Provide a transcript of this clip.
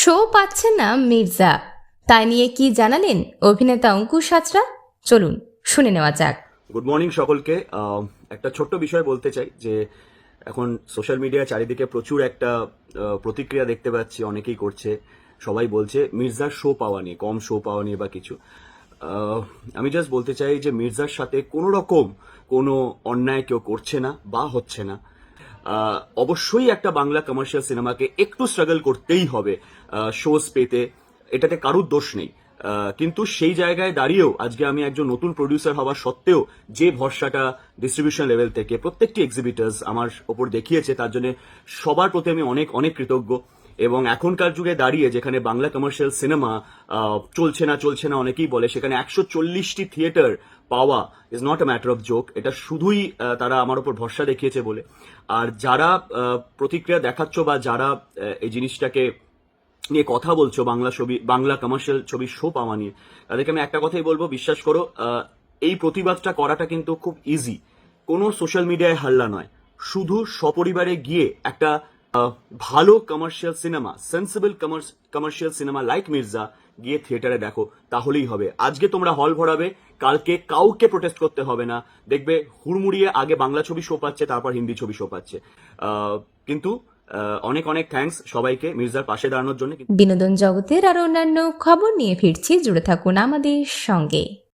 Show পাচ্ছেন না মির্জা। তাই নিয়ে কি জানালেন অভিনেতা অঙ্কুশ সাজরা চলুন, শুনে নেওয়া যাক। গুড মর্নিং সকলকে। একটা ছোট্ট বিষয় বলতে চাই যে, এখন সোশ্যাল মিডিয়া চারিদিকে প্রচুর একটা প্রতিক্রিয়া দেখতে পাচ্ছি, অনেকেই করছে, সবাই বলছে মির্জার শো পাওয়া নিয়ে, কম শো পাওয়া নিয়ে বা কিছু। আমি জাস্ট বলতে চাই যে, মির্জার সাথে কোনো রকম কোনো অন্যায় কেউ করছে না বা হচ্ছে না। অবশ্যই একটা বাংলা কমার্শিয়াল সিনেমাকে একটু স্ট্রাগল করতেই হবে শোজ পেতে। এটাতে কারুর দোষ নেই। কিন্তু সেই জায়গায় দাঁড়িয়েও আজকে আমি একজন নতুন প্রডিউসার হওয়া সত্ত্বেও যে ভরসাটা ডিস্ট্রিবিউশন লেভেল থেকে প্রত্যেকটি এক্সিবিটার্স আমার ওপর দেখিয়েছে, তার জন্য সবার প্রতি আমি অনেক অনেক কৃতজ্ঞ। এবং এখনকার যুগে দাঁড়িয়ে যেখানে বাংলা কমার্শিয়াল সিনেমা চলছে না চলছে না অনেকেই বলে, সেখানে একশো চল্লিশটি থিয়েটার পাওয়া is not a matter of joke এটা শুধুই তারা আমার উপর ভরসা দেখিয়েছে বলে। আর যারা প্রতিক্রিয়া দেখাচ্ছ বা যারা এই জিনিসটাকে নিয়ে কথা বলছো, বাংলা ছবি, বাংলা কমার্শিয়াল ছবির শো পাওয়া নিয়ে, তাদেরকে আমি একটা কথাই বলব, বিশ্বাস করো এই প্রতিবাদটা করাটা কিন্তু খুব ইজি কোনো সোশ্যাল মিডিয়ায় হাল্লা নয়। শুধু সপরিবারে গিয়ে একটা ভালো commercial cinema sensible commercial cinema like Mirza গিয়ে থিয়েটারে দেখো, তাহলেই হবে। আজকে তোমরা হল ভরাবে, কালকে কাউকে প্রোটেস্ট করতে হবে না। দেখবে হুড়মুড়িয়ে আগে বাংলা ছবি শো পাচ্ছে, তারপর হিন্দি ছবি শো পাচ্ছে। কিন্তু অনেক অনেক থ্যাঙ্কস সবাইকে মির্জার পাশে দাঁড়ানোর জন্য। বিনোদন জগতের আর অন্যান্য খবর নিয়ে ফিরছি, জুড়ে থাকুন আমাদের সঙ্গে।